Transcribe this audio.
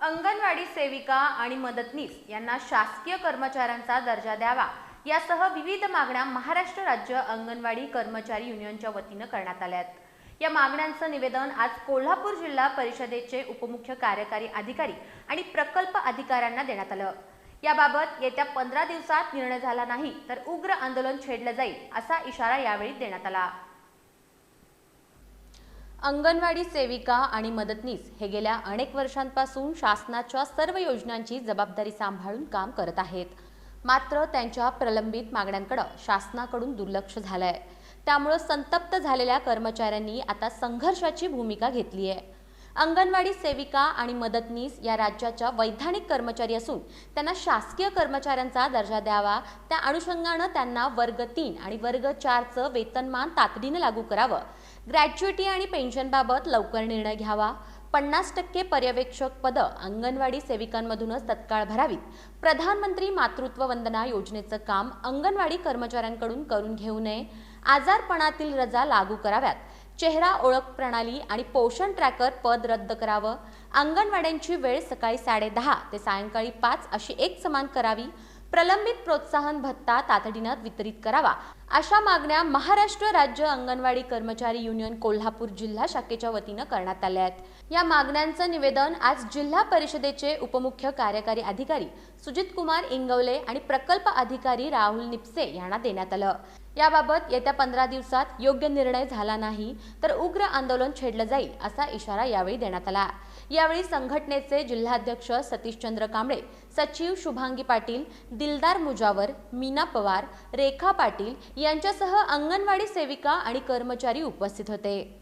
अंगणवाडी सेविका आणि मदतनीस यांना शासकीय कर्मचाऱ्यांचा दर्जा द्यावा. यासह विविध मागण्या महाराष्ट्र राज्य अंगणवाडी कर्मचारी युनियनच्या वतीनं करण्यात आल्या आहेत. या मागण्यांचं निवेदन आज कोल्हापूर जिल्हा परिषदेचे उपमुख्य कार्यकारी अधिकारी आणि प्रकल्प अधिकाऱ्यांना देण्यात आलं. याबाबत येत्या पंधरा दिवसात निर्णय झाला नाही तर उग्र आंदोलन छेडलं जाईल असा इशारा यावेळी देण्यात आला. अंगणवाडी सेविका आणि मदतनीस हे गेल्या अनेक वर्षांपासून शासनाच्या सर्व योजनांची जबाबदारी सांभाळून काम करत आहेत. मात्र त्यांच्या प्रलंबित मागण्यांकडे शासनाकडून दुर्लक्ष झालंय. त्यामुळं संतप्त झालेल्या कर्मचाऱ्यांनी आता संघर्षाची भूमिका घेतली आहे अंगणवाडी सेविका आणि मदतनीस या राज्याच्या वैधानिक कर्मचारी असून त्यांना शासकीय कर्मचाऱ्यांचा दर्जा द्यावा. त्या अनुषंगानं त्यांना वर्ग तीन आणि वर्ग चारचं वेतनमान तातडीनं लागू करावं. ग्रॅज्युएटी आणि पेन्शनबाबत लवकर निर्णय घ्यावा. पन्नास टक्के पर्यवेक्षक पदं अंगणवाडी सेविकांमधूनच तत्काळ भरावीत. प्रधानमंत्री मातृत्व वंदना योजनेचं काम अंगणवाडी कर्मचाऱ्यांकडून करून घेऊ नये. आजारपणातील रजा लागू कराव्यात. चेहरा ओळख प्रणाली आणि पोषण ट्रॅकर पद रद्द करावं. अंगणवाड्यांची वेळ सकाळी साडेदहा ते सायंकाळी पाच अशी एक समान करावी. प्रलंबित प्रोत्साहन भत्ता तातडीनं वितरित करावा. अशा मागण्या महाराष्ट्र राज्य अंगणवाडी कर्मचारी युनियन कोल्हापूर जिल्हा शाखेच्या वतीनं करण्यात आल्या आहेत. या मागण्यांचं निवेदन आज जिल्हा परिषदेचे उपमुख्य कार्यकारी अधिकारी सुजित कुमार इंगवले आणि प्रकल्प अधिकारी राहुल निपसे यांना देण्यात आलं. याबाबत येत्या पंधरा दिवसात योग्य निर्णय झाला नाही तर उग्र आंदोलन छेडलं जाईल असा इशारा यावेळी देण्यात आला. यावेळी संघटनेचे जिल्हाध्यक्ष सतीशचंद्र कांबळे सचिव शुभांगी पाटील दिलदार मुजावर मीना पवार रेखा पाटील यांच्यासह अंगणवाडी सेविका आणि कर्मचारी उपस्थित होते.